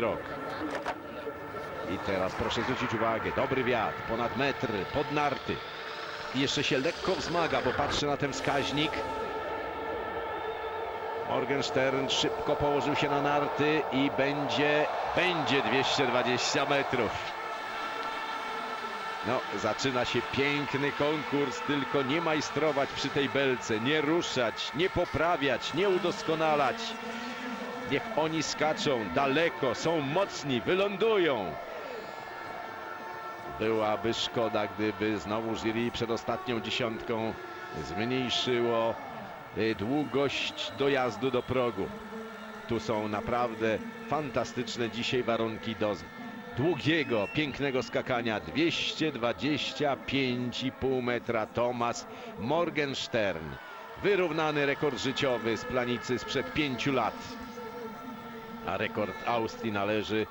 rok. I teraz proszę zwrócić uwagę, dobry wiatr, ponad metr, pod narty. I jeszcze się lekko wzmaga, bo patrzę na ten wskaźnik. Morgenstern szybko położył się na narty i będzie, będzie 220 metrów. No, zaczyna się piękny konkurs, tylko nie majstrować przy tej belce, nie ruszać, nie poprawiać, nie udoskonalać. Niech oni skaczą daleko, są mocni, wylądują. Byłaby szkoda, gdyby znowu jury przed ostatnią dziesiątką zmniejszyło długość dojazdu do progu. Tu są naprawdę fantastyczne dzisiaj warunki do długiego, pięknego skakania. 225,5 metra Thomas Morgenstern. Wyrównany rekord życiowy z planicy sprzed pięciu lat a rekord Austrii należy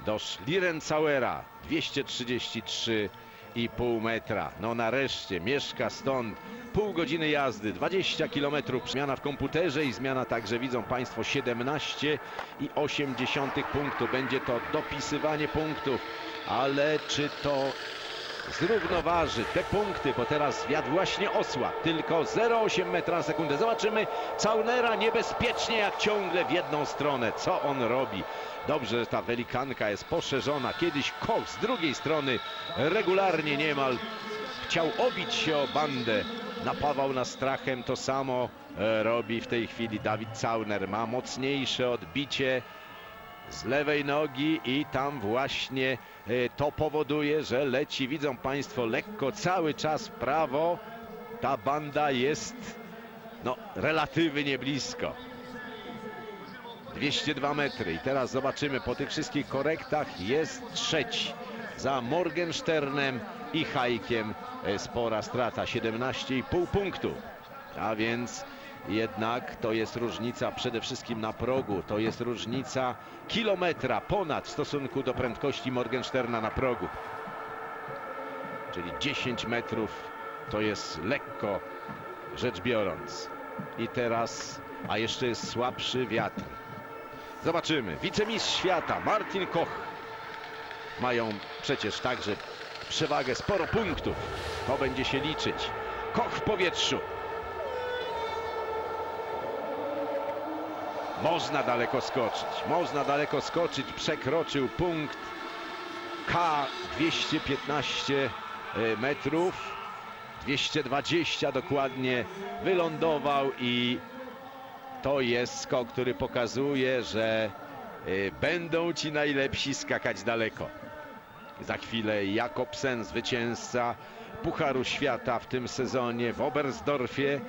do Schlierenzauera 233,5 metra. No nareszcie mieszka stąd pół godziny jazdy, 20 kilometrów. Zmiana w komputerze i zmiana także widzą Państwo 17,8 punktu. Będzie to dopisywanie punktów, ale czy to zrównoważy te punkty, bo teraz wiatr właśnie osłabł, tylko 0,8 metra na sekundę. Zobaczymy Caunera niebezpiecznie jak ciągle w jedną stronę. Co on robi? Dobrze, że ta welikanka jest poszerzona. Kiedyś Koch z drugiej strony regularnie niemal chciał obić się o bandę. Napawał nas strachem. To samo e, robi w tej chwili Dawid Cauner. Ma mocniejsze odbicie z lewej nogi i tam właśnie e, to powoduje, że leci, widzą Państwo, lekko cały czas prawo. Ta banda jest no, relatywnie blisko. 202 metry i teraz zobaczymy po tych wszystkich korektach jest trzeci za Morgensternem i Hajkiem e, spora strata 17,5 punktu a więc jednak to jest różnica przede wszystkim na progu to jest różnica kilometra ponad w stosunku do prędkości Morgensterna na progu czyli 10 metrów to jest lekko rzecz biorąc i teraz a jeszcze jest słabszy wiatr Zobaczymy. Wicemistrz świata Martin Koch. Mają przecież także przewagę sporo punktów. To będzie się liczyć. Koch w powietrzu. Można daleko skoczyć. Można daleko skoczyć. Przekroczył punkt K 215 e, metrów. 220 dokładnie wylądował i to jest skok, który pokazuje, że y, będą ci najlepsi skakać daleko. Za chwilę Jakobsen, zwycięzca Pucharu Świata w tym sezonie w Oberstdorfie.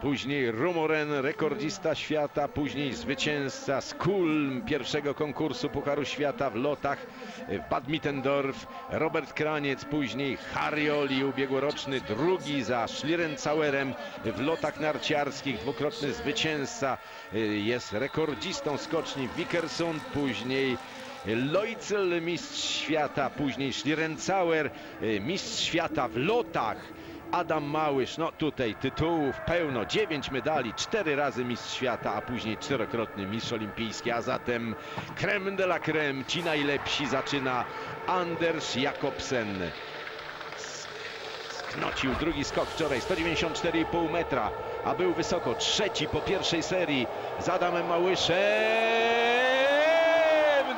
Później Rumoren, rekordzista świata, później zwycięzca z Kulm pierwszego konkursu Pucharu Świata w lotach w Bad Mittendorf, Robert Kraniec, później Harioli, ubiegłoroczny drugi za Schlierenzauerem w lotach narciarskich, dwukrotny zwycięzca, y, jest rekordzistą skoczni w Vikersund, później Leutzel, mistrz świata, później Schlierenzauer, y, mistrz świata w lotach, Adam Małysz, no tutaj tytułów pełno, 9 medali, 4 razy mistrz świata, a później czterokrotny mistrz olimpijski, a zatem creme de la creme, ci najlepsi zaczyna Anders Jakobsen. Sknocił drugi skok wczoraj, 194,5 metra, a był wysoko, trzeci po pierwszej serii z Adamem Małyszem.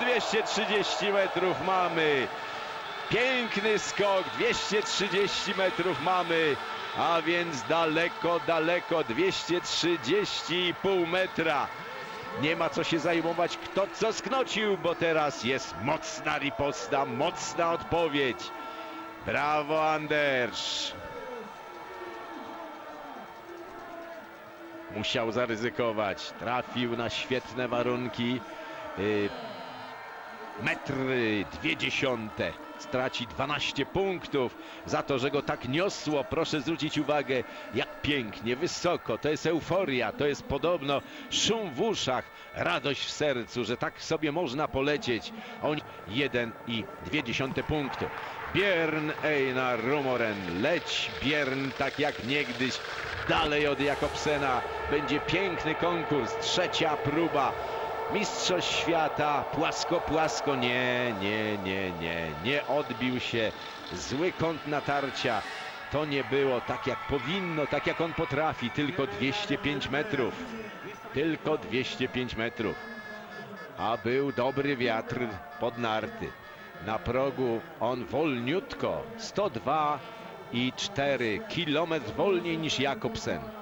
230 metrów mamy. Piękny skok, 230 metrów mamy, a więc daleko, daleko, 230,5 metra. Nie ma co się zajmować, kto co sknocił, bo teraz jest mocna riposta, mocna odpowiedź. Brawo, Anders. Musiał zaryzykować, trafił na świetne warunki. Y, metr dwie dziesiąte. Straci 12 punktów za to, że go tak niosło. Proszę zwrócić uwagę, jak pięknie, wysoko. To jest euforia, to jest podobno szum w uszach, radość w sercu, że tak sobie można polecieć. On 1,2 punktu. Björn Einar Rumoren. Leć Björn tak jak niegdyś. Dalej od Jakobsena. Będzie piękny konkurs. Trzecia próba. Mistrzostw świata, płasko, płasko, nie, nie, nie, nie, nie odbił się. Zły kąt natarcia. To nie było tak jak powinno, tak jak on potrafi, tylko 205 metrów. Tylko 205 metrów. A był dobry wiatr pod narty. Na progu on wolniutko, 102 i 4 kilometr wolniej niż Jakobsen.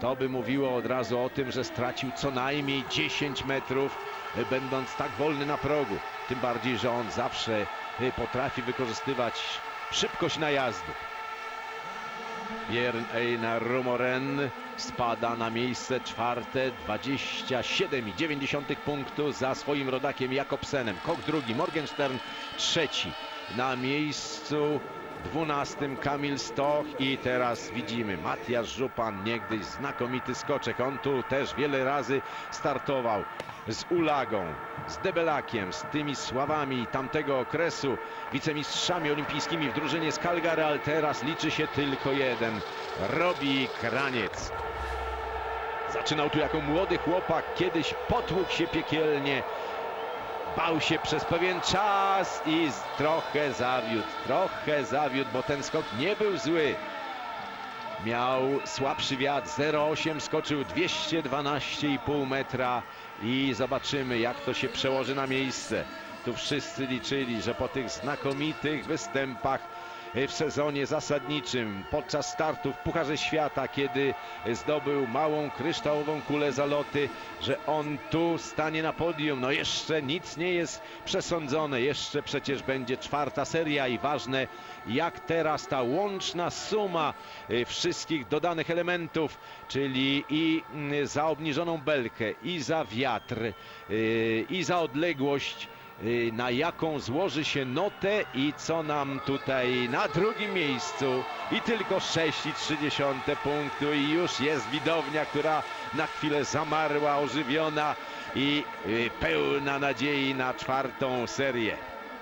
To by mówiło od razu o tym, że stracił co najmniej 10 metrów, y, będąc tak wolny na progu. Tym bardziej, że on zawsze y, potrafi wykorzystywać szybkość najazdu. Björn Einar Rumoren spada na miejsce czwarte, 27,9 punktu za swoim rodakiem Jakobsenem. Koch drugi, Morgenstern trzeci. Na miejscu dwunastym Kamil Stoch i teraz widzimy Matiasz Żupan, niegdyś znakomity skoczek. On tu też wiele razy startował z Ulagą, z Debelakiem, z tymi sławami tamtego okresu, wicemistrzami olimpijskimi w drużynie z Calgary, ale teraz liczy się tylko jeden. Robi Kraniec. Zaczynał tu jako młody chłopak, kiedyś potłukł się piekielnie, bał się przez pewien czas i trochę zawiódł, trochę zawiódł, bo ten skok nie był zły. Miał słabszy wiatr, 0,8 skoczył 212,5 metra i zobaczymy jak to się przełoży na miejsce. Tu wszyscy liczyli, że po tych znakomitych występach w sezonie zasadniczym podczas startu w Pucharze Świata, kiedy zdobył małą kryształową kulę zaloty, że on tu stanie na podium. No jeszcze nic nie jest przesądzone, jeszcze przecież będzie czwarta seria i ważne jak teraz ta łączna suma y, wszystkich dodanych elementów, czyli i mm, za obniżoną belkę, i za wiatr, y, i za odległość, y, na jaką złoży się notę i co nam tutaj na drugim miejscu i tylko 6,3 punktu i już jest widownia, która na chwilę zamarła, ożywiona i y, pełna nadziei na czwartą serię.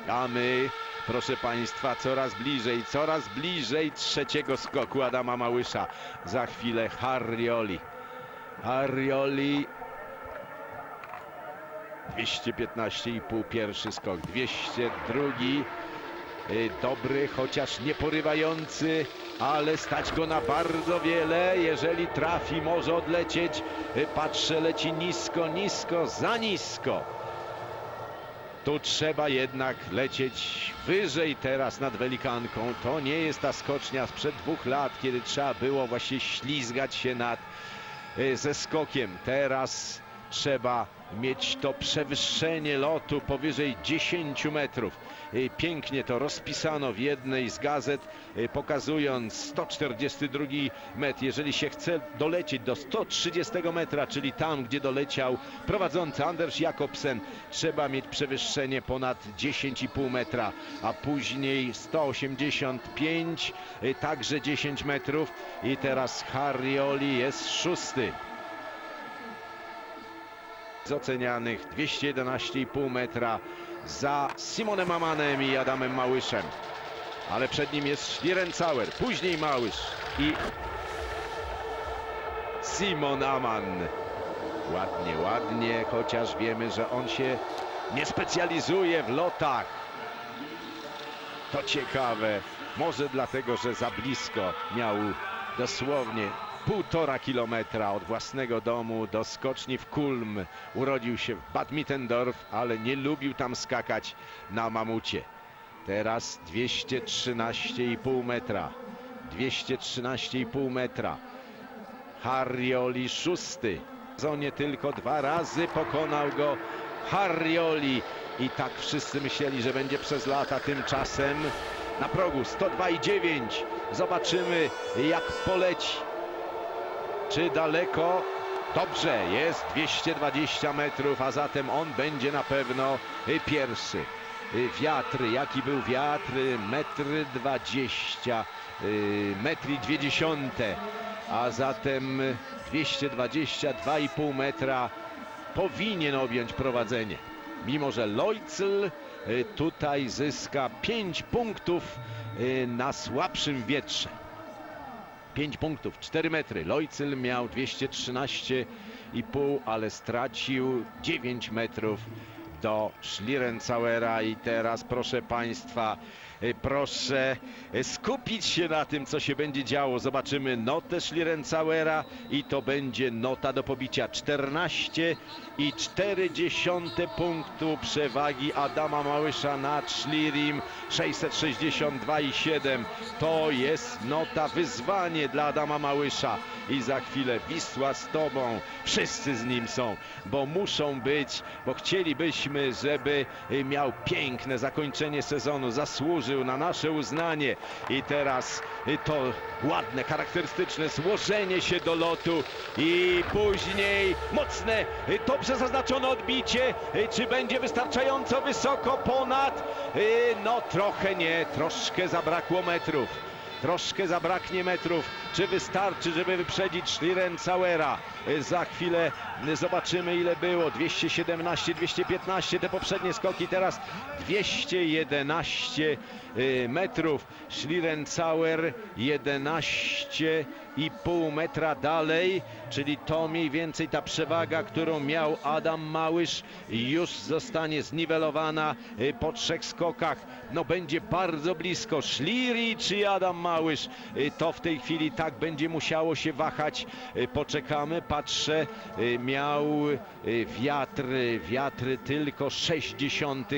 A my, proszę Państwa, coraz bliżej, coraz bliżej trzeciego skoku Adama Małysza. Za chwilę Harrioli. Harrioli 215,5 pierwszy skok, 202 y, dobry, chociaż nie porywający, ale stać go na bardzo wiele. Jeżeli trafi, może odlecieć. Y, Patrzę, leci nisko, nisko, za nisko. Tu trzeba jednak lecieć wyżej teraz nad Welikanką. To nie jest ta skocznia sprzed dwóch lat, kiedy trzeba było właśnie ślizgać się nad y, ze skokiem. Teraz trzeba mieć to przewyższenie lotu powyżej 10 metrów. Pięknie to rozpisano w jednej z gazet, pokazując 142 metr. Jeżeli się chce dolecieć do 130 metra, czyli tam, gdzie doleciał prowadzący Anders Jakobsen, trzeba mieć przewyższenie ponad 10,5 metra, a później 185, y, także 10 metrów. I teraz Harrioli jest szósty z ocenianych 211,5 metra za Simonem Amanem i Adamem Małyszem. Ale przed nim jest Schlierencauer, później Małysz i Simon Aman. Ładnie, ładnie, chociaż wiemy, że on się nie specjalizuje w lotach. To ciekawe, może dlatego, że za blisko miał dosłownie półtora kilometra od własnego domu do skoczni w Kulm. Urodził się w Bad Mittendorf, ale nie lubił tam skakać na mamucie. Teraz 213,5 metra. 213,5 metra. Harrioli szósty. W sezonie tylko dwa razy pokonał go Harrioli. I tak wszyscy myśleli, że będzie przez lata. Tymczasem na progu 102,9. Zobaczymy jak poleci. Czy daleko? Dobrze, jest 220 metrów, a zatem on będzie na pewno y, pierwszy. Y, Wiatr, jaki był wiatr? Metr 20, y, metr i dwie dziesiąte, a zatem 222,5 metra powinien objąć prowadzenie. Mimo, że y, tutaj zyska 5 punktów na słabszym wietrze. 5 punktów, 4 metry. Lojcyl miał 213 4,5, ale stracił 9 metrów do Schlierencauera i teraz proszę Państwa, proszę y, skupić się na tym, co się będzie działo. Zobaczymy notę Schlierencauera i to będzie nota do pobicia 14 i 40 punktu przewagi Adama Małysza nad Schlirim 662,7. To jest nota wyzwanie dla Adama Małysza i za chwilę Wisła z Tobą. Wszyscy z nim są, bo muszą być, bo chcielibyśmy, żeby y, miał piękne zakończenie sezonu, zasłużył na nasze uznanie. I teraz y, to ładne, charakterystyczne złożenie się do lotu. I później mocne, y, dobrze zaznaczone odbicie, y, czy będzie wystarczająco wysoko? Ponad, no trochę nie, troszkę zabrakło metrów. Troszkę zabraknie metrów. Czy wystarczy, żeby wyprzedzić Schlierenzauera? Y, za chwilę y, zobaczymy, ile było. 217, 215 te poprzednie skoki. Teraz 211 y, metrów. Schlierenzauer 11 i pół metra dalej, czyli to mniej więcej ta przewaga, którą miał Adam Małysz już zostanie zniwelowana y, po trzech skokach. No będzie bardzo blisko. Szliri czy Adam Małysz? Y, to w tej chwili tak będzie musiało się wahać. Y, poczekamy, patrzę, miał wiatr, wiatry tylko 60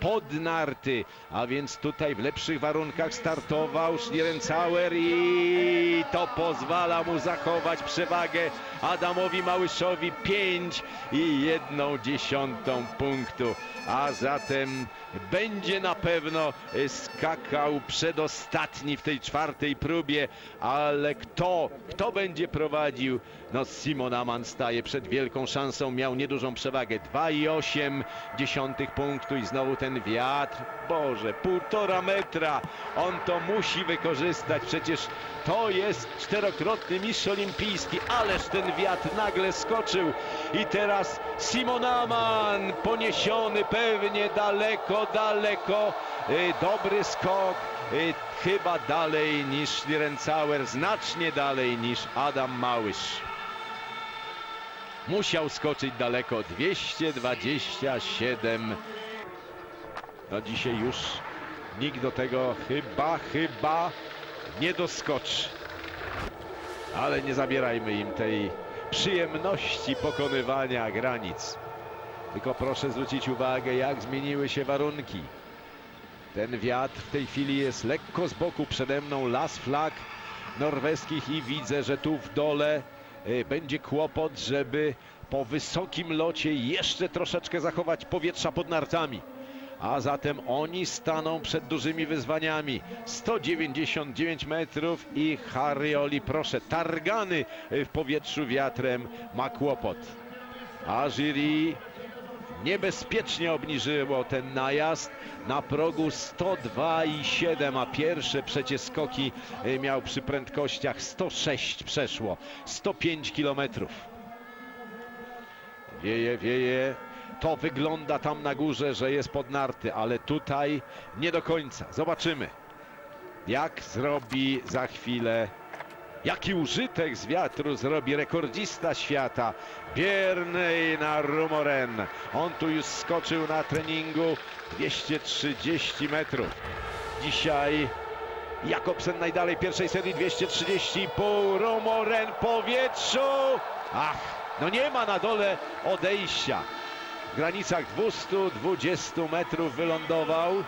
pod narty, a więc tutaj w lepszych warunkach startował Schlierencauer i to pozwala mu zachować przewagę Adamowi Małyszowi 5 i jedną dziesiątą punktu, a zatem będzie na pewno y, skakał przedostatni w tej czwartej próbie, ale kto, kto będzie prowadził? No Simon Aman staje przed wielką szansą, miał niedużą przewagę, 2,8 dziesiątych punktu i znowu ten wiatr, Boże, półtora metra, on to musi wykorzystać, przecież to jest czterokrotny mistrz olimpijski, ależ ten wiatr nagle skoczył i teraz Simon Aman poniesiony pewnie daleko, daleko, y, dobry skok, y, chyba dalej niż Schlierencauer, znacznie dalej niż Adam Małysz. Musiał skoczyć daleko, 227. No dzisiaj już nikt do tego chyba, chyba nie doskoczy. Ale nie zabierajmy im tej przyjemności pokonywania granic. Tylko proszę zwrócić uwagę, jak zmieniły się warunki. Ten wiatr w tej chwili jest lekko z boku przede mną, las flag norweskich i widzę, że tu w dole y, będzie kłopot, żeby po wysokim locie jeszcze troszeczkę zachować powietrza pod nartami. A zatem oni staną przed dużymi wyzwaniami. 199 metrów i Harrioli, proszę, targany w powietrzu wiatrem ma kłopot. A jury niebezpiecznie obniżyło ten najazd na progu 102,7, a pierwsze przecie skoki y, miał przy prędkościach 106 przeszło, 105 kilometrów. Wieje, wieje. To wygląda tam na górze, że jest pod narty, ale tutaj nie do końca. Zobaczymy, jak zrobi za chwilę Jaki użytek z wiatru zrobi rekordzista świata Biernej na Rumoren. On tu już skoczył na treningu 230 metrów. Dzisiaj Jakobsen najdalej pierwszej serii 230,5. Rumoren powietrzu. Ach, no nie ma na dole odejścia. W granicach 220 metrów wylądował.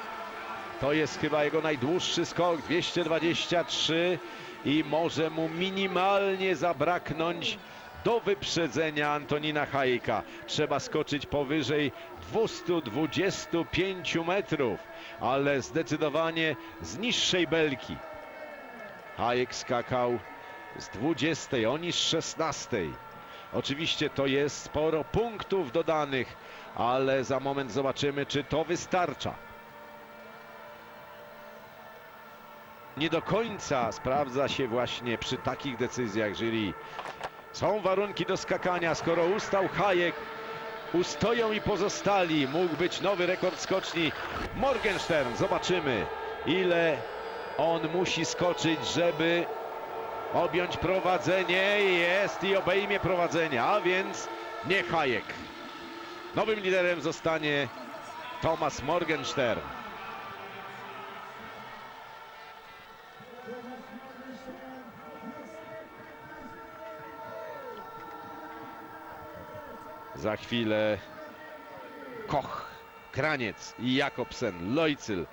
To jest chyba jego najdłuższy skok, 223 i może mu minimalnie zabraknąć do wyprzedzenia Antonina Hajka. Trzeba skoczyć powyżej 225 metrów, ale zdecydowanie z niższej belki. Hajek skakał z 20, oni z 16. Oczywiście to jest sporo punktów dodanych, ale za moment zobaczymy, czy to wystarcza. nie do końca sprawdza się właśnie przy takich decyzjach jury. Są warunki do skakania, skoro ustał Hajek, ustoją i pozostali. Mógł być nowy rekord skoczni Morgenstern. Zobaczymy, ile on musi skoczyć, żeby objąć prowadzenie. Jest i obejmie prowadzenie, a więc nie Hayek. Nowym liderem zostanie Thomas Morgenstern. Za chwilę Koch, Kraniec Jakobsen, Lojcyl.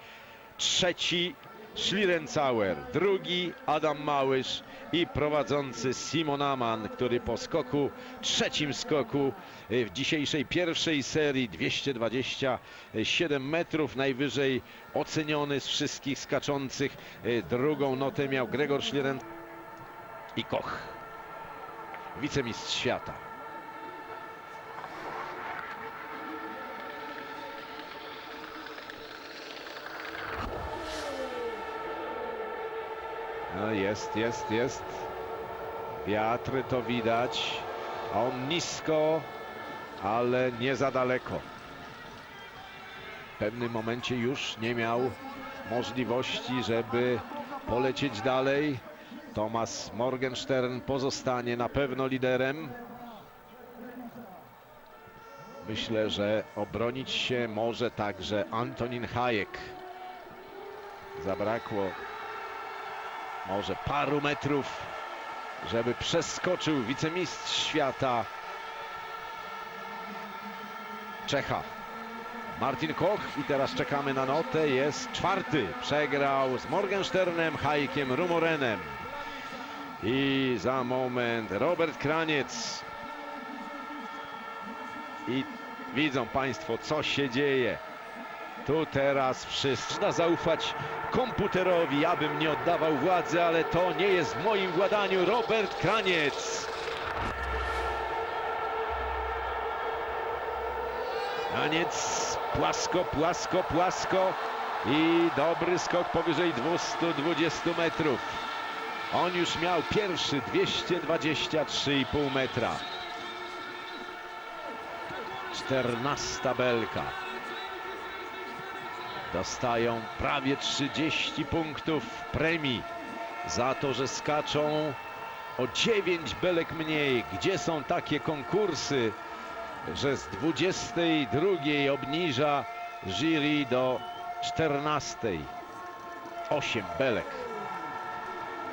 Trzeci Schlierenzauer, drugi Adam Małysz i prowadzący Simon Aman, który po skoku, trzecim skoku y, w dzisiejszej pierwszej serii 227 metrów, najwyżej oceniony z wszystkich skaczących. Y, Drugą notę miał Gregor Schlieren i Koch, wicemistrz świata. No jest, jest, jest. Wiatr to widać. A on nisko, ale nie za daleko. W pewnym momencie już nie miał możliwości, żeby polecieć dalej. Thomas Morgenstern pozostanie na pewno liderem. Myślę, że obronić się może także Antonin Hayek. Zabrakło może paru metrów, żeby przeskoczył wicemistrz świata Czecha. Martin Koch i teraz czekamy na notę. Jest czwarty. Przegrał z Morgensternem, Hajkiem Rumorenem. I za moment Robert Kraniec. I widzą Państwo, co się dzieje. Tu teraz wszyscy. Można zaufać komputerowi, abym nie oddawał władzy, ale to nie jest w moim władaniu. Robert Kraniec. Kraniec płasko, płasko, płasko i dobry skok powyżej 220 metrów. On już miał pierwszy 223,5 metra. 14 belka. Dostają prawie 30 punktów premii za to, że skaczą o 9 belek mniej. Gdzie są takie konkursy, że z 22 obniża jury do 14. 8 belek.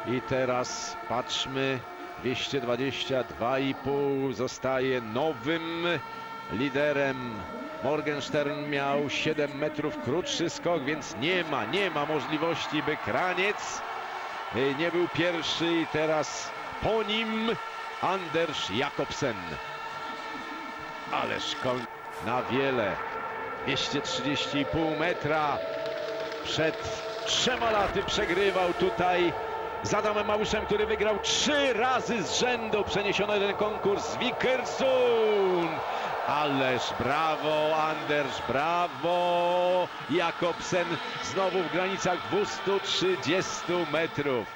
I teraz patrzmy, 222,5 zostaje nowym liderem. Morgenstern miał 7 metrów krótszy skok, więc nie ma, nie ma możliwości, by Kraniec y, nie był pierwszy i teraz po nim Anders Jakobsen. Ależ koń na wiele. 230,5 metra przed trzema laty przegrywał tutaj z Adamem Małyszem, który wygrał trzy razy z rzędu. Przeniesiono ten konkurs Wickersund. Ależ brawo, Anders, brawo! Jakobsen znowu w granicach 230 metrów.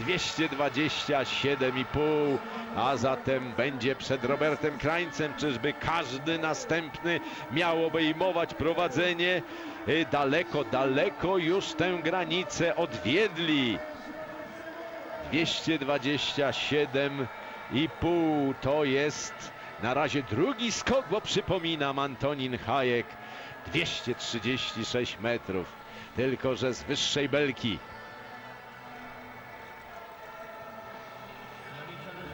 227,5, a zatem będzie przed Robertem Krańcem. Czyżby każdy następny miał obejmować prowadzenie? Y, Daleko, daleko już tę granicę odwiedli. 227,5 to jest na razie drugi skok, bo przypominam Antonin Hayek 236 metrów, tylko że z wyższej belki.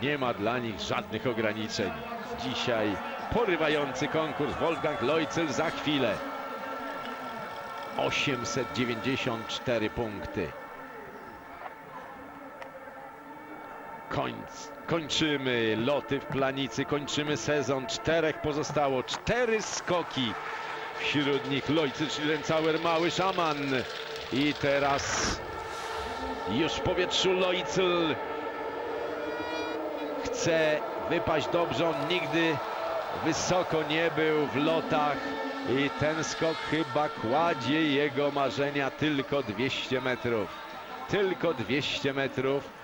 Nie ma dla nich żadnych ograniczeń. Dzisiaj porywający konkurs Wolfgang Leucel za chwilę. 894 punkty. Końc, kończymy loty w planicy, kończymy sezon. Czterech pozostało, cztery skoki. Wśród nich Lojcy, Schlierencauer, Mały Szaman. I teraz już w powietrzu Lojcyl chce wypaść dobrze. On nigdy wysoko nie był w lotach. I ten skok chyba kładzie jego marzenia tylko 200 metrów. Tylko 200 metrów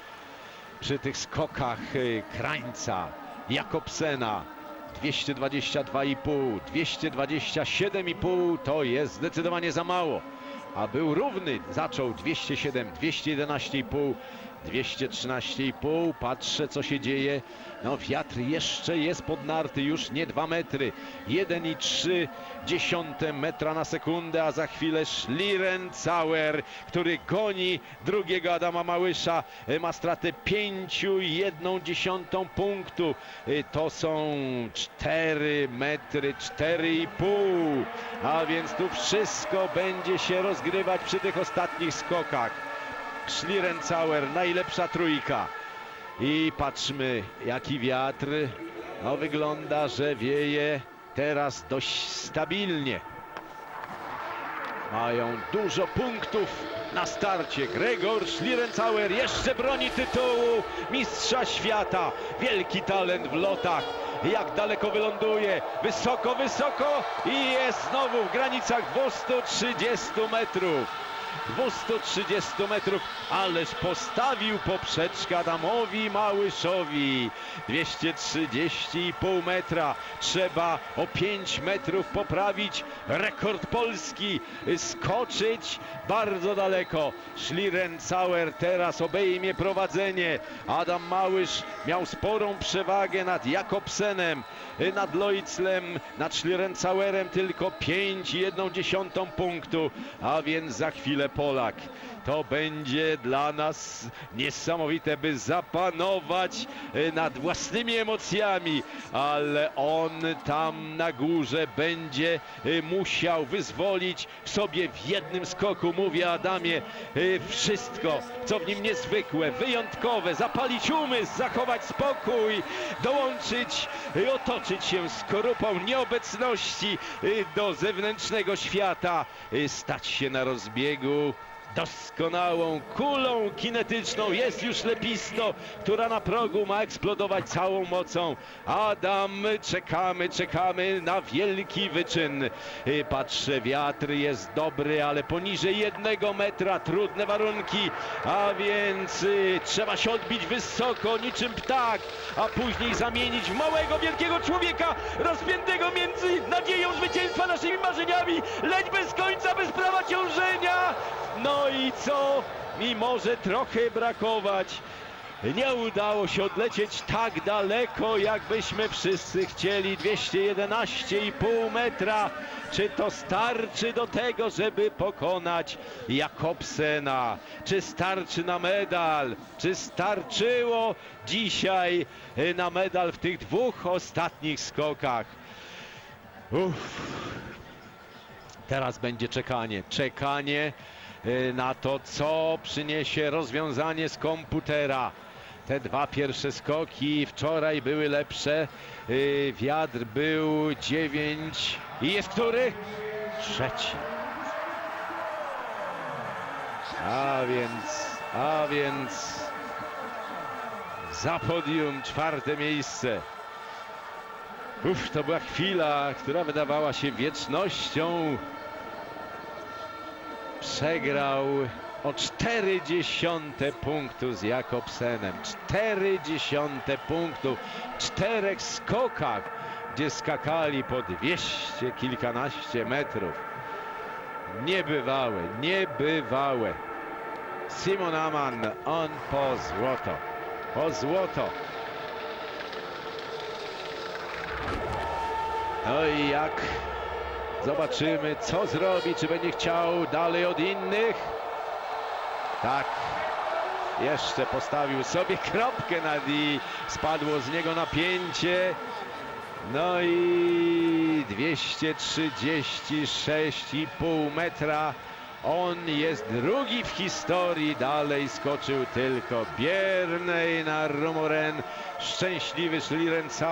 przy tych skokach y, Krańca, Jakobsena 222,5, 227,5 to jest zdecydowanie za mało. A był równy, zaczął 207, 211,5 213,5. Patrzę, co się dzieje. No, wiatr jeszcze jest pod narty, już nie 2 metry. 1,3 dziesiąte metra na sekundę, a za chwilę Schlieren Cauer, który goni drugiego Adama Małysza, e, ma stratę 5,1 dziesiątą punktu. E, To są 4 metry, 4,5. A więc tu wszystko będzie się rozgrywać przy tych ostatnich skokach. Schlierencauer, najlepsza trójka. I patrzmy, jaki wiatr. No wygląda, że wieje teraz dość stabilnie. Mają dużo punktów na starcie. Gregor Schlierencauer jeszcze broni tytułu mistrza świata. Wielki talent w lotach. Jak daleko wyląduje? Wysoko, wysoko i jest znowu w granicach 230 metrów. 230 metrów, ależ postawił poprzeczkę Adamowi Małyszowi. 230,5 metra. Trzeba o 5 metrów poprawić rekord Polski. Skoczyć bardzo daleko. Schlierencauer teraz obejmie prowadzenie. Adam Małysz miał sporą przewagę nad Jakobsenem, nad Loiclem, nad Schlierencauerem tylko 5,1 punktu, a więc za chwilę Polak. To będzie dla nas niesamowite, by zapanować e, nad własnymi emocjami, ale on tam na górze będzie e, musiał wyzwolić w sobie w jednym skoku, mówię Adamie, e, wszystko, co w nim niezwykłe, wyjątkowe, zapalić umysł, zachować spokój, dołączyć, otoczyć się skorupą nieobecności do zewnętrznego świata, stać się na rozbiegu Ooh. Doskonałą kulą kinetyczną. Jest już lepisto, która na progu ma eksplodować całą mocą. Adam, czekamy, czekamy na wielki wyczyn. Y, Patrzę, wiatr jest dobry, ale poniżej jednego metra, trudne warunki, a więc y, trzeba się odbić wysoko, niczym ptak, a później zamienić w małego, wielkiego człowieka, rozpiętego między nadzieją zwycięstwa naszymi marzeniami. Leć bez końca, bez prawa ciążenia. No i co mi może trochę brakować? Nie udało się odlecieć tak daleko, jakbyśmy wszyscy chcieli. 211,5 metra. Czy to starczy do tego, żeby pokonać Jakobsena? Czy starczy na medal? Czy starczyło dzisiaj e, na medal w tych dwóch ostatnich skokach? Uff. Teraz będzie czekanie. Czekanie y, na to, co przyniesie rozwiązanie z komputera. Te dwa pierwsze skoki wczoraj były lepsze. Y, Wiatr był 9 i jest który? Trzeci. A więc, a więc za podium czwarte miejsce. Uff, to była chwila, która wydawała się wiecznością. Przegrał o 40 punktu z Jakobsenem. 40 punktu w czterech skokach, gdzie skakali po 200 kilkanaście metrów. Niebywałe, niebywałe. Simon Aman, on po złoto. Po złoto. No i jak zobaczymy, co zrobi, czy będzie chciał dalej od innych. Tak, jeszcze postawił sobie kropkę nad i spadło z niego napięcie. No i 236,5 metra. On jest drugi w historii, dalej skoczył tylko Biernej na Rumoren. Szczęśliwy Schlierencauer.